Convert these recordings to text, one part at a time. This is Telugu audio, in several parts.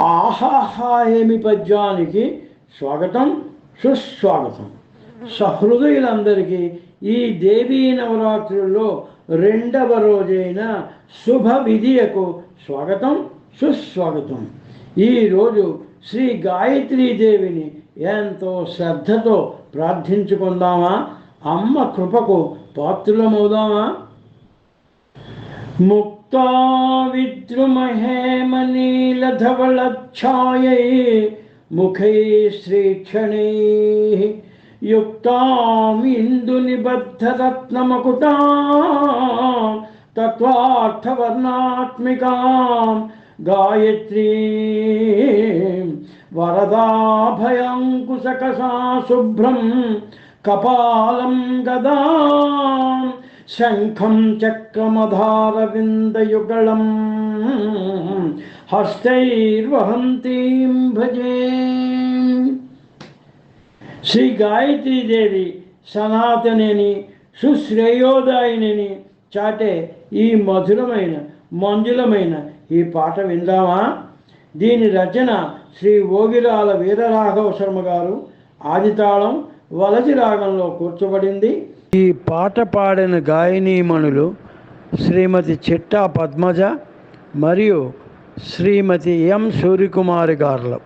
ఆహాహా ఏమి పద్యానికి స్వాగతం సుస్వాగతం. సహృదయులందరికీ ఈ దేవీ నవరాత్రుల్లో రెండవ రోజైన శుభ విధియకు స్వాగతం సుస్వాగతం. ఈరోజు శ్రీ గాయత్రీదేవిని ఎంతో శ్రద్ధతో ప్రార్థించుకుందామా? అమ్మ కృపకు పాత్రులమవుదామా? ముక్తా విద్రుమహేమనీలధవళఛాయై ముఖై శ్రీక్షణై యుక్తామిందునిబద్ధరత్నమకుటా తత్వార్థవర్ణాత్మికాం గాయత్రీ వరదాభయాంకుశకసా శుభ్రం కపాలం గదా శంఖం చక్రమధారవిందయుగళం హస్తైర్వహంతీం భజే శ్రీ గాయత్రీదేవి సనాతనేని సుశ్రేయోదాయిని చాటే ఈ మధురమైన మంజులమైన ఈ పాట విందామా? దీని రచన శ్రీ ఓగిరాల వీరరాఘవ శర్మ గారు ఆదితాళం వలసి రాగంలో కూర్చోబడింది. ఈ పాట పాడిన గాయనీమణులు శ్రీమతి చిట్టా పద్మజ మరియు శ్రీమతి ఎం సూర్యకుమారి గారులు.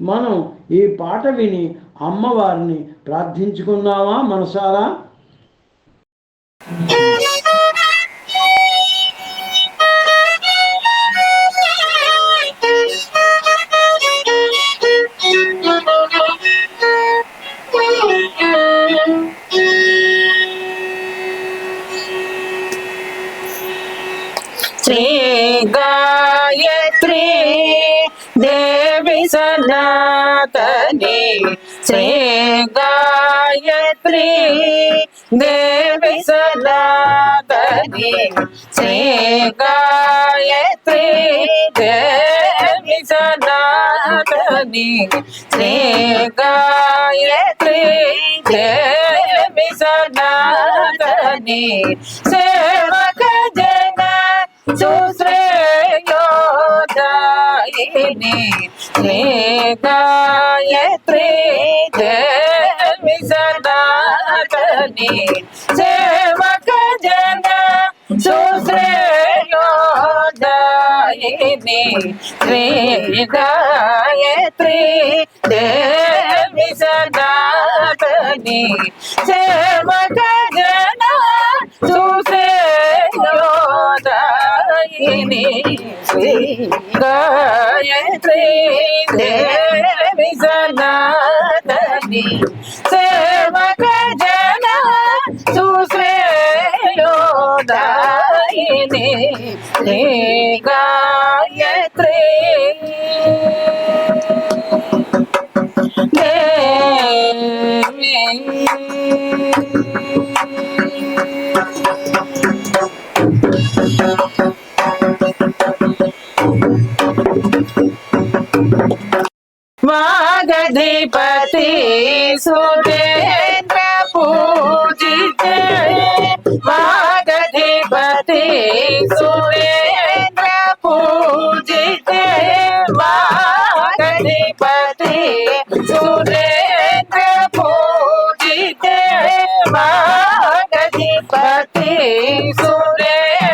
మనం ఈ పాట విని అమ్మవారిని ప్రార్థించుకుందామా మనసారా? श्री गायत्री देवी सनातने श्री गायत्री देवी सनातने श्री गायत्री देवी सनातने श्री गायत्री देवी सनातने सेवक जय సుశ్రేయోదాయిని శ్రీ గాయత్రి దేవి సనాతని సేవక జన సుశ్రేయోదాయిని శ్రీ గాయత్రి దేవి సనాతని సేవక జన దేవి సనాతని సేవక జన సుశ్రేయోదాయిని శ్రీ अधिपति सुरेन्द्र पूजित वागधिपति सुरेन्द्र पूजित वागधिपति सुरेन्द्र पूजित वागधिपति सुरेन्द्र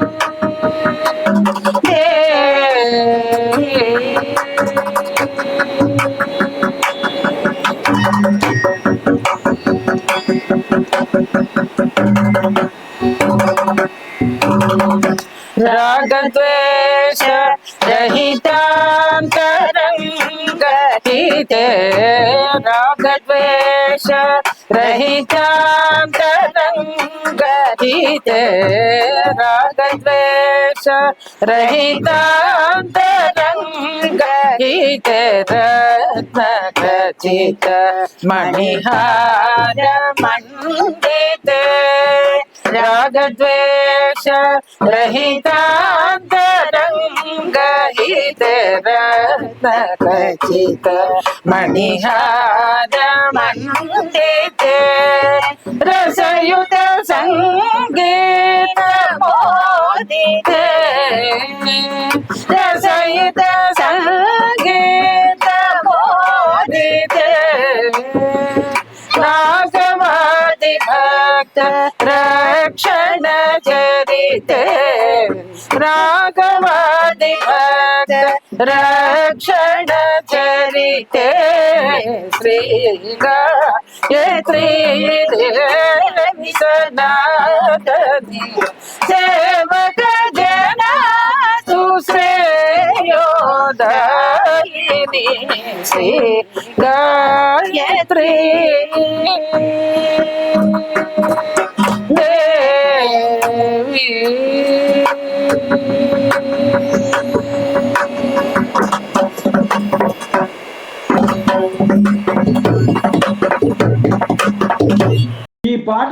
రాగద్వేష రహితాంతరంగహితే రాగద్వేష రహితాంతరంగహితే రాగద్వేష రహితాంతరంగహితే రత్నఖచిత మణిహార మండితే रागद्वेष रहितान्तरङ्गहितरत्नखचित मणिहार मन्दिते रसयुत सङ्गीत मोदिते रसयुत सङ्गीत मोदिते नागवादि भक्त భక్త రక్షణ చరితే రాఘవాది భక్త రక్షణ చరితే శ్రీగా సనాతని సేవక జనా సుశ్రేయోదాయిని శ్రీ గాయత్రి దేవి ఈ పాట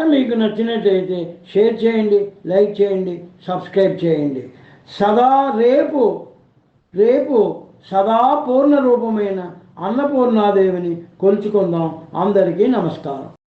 మీకు నచ్చినట్లయితే షేర్ చేయండి లైక్ చేయండి సబ్స్క్రైబ్ చేయండి. సదా రేపు రేపు సదా పూర్ణ రూపమైన అన్నపూర్ణాదేవిని కొలుచుకుందాం. అందరికీ నమస్కారం.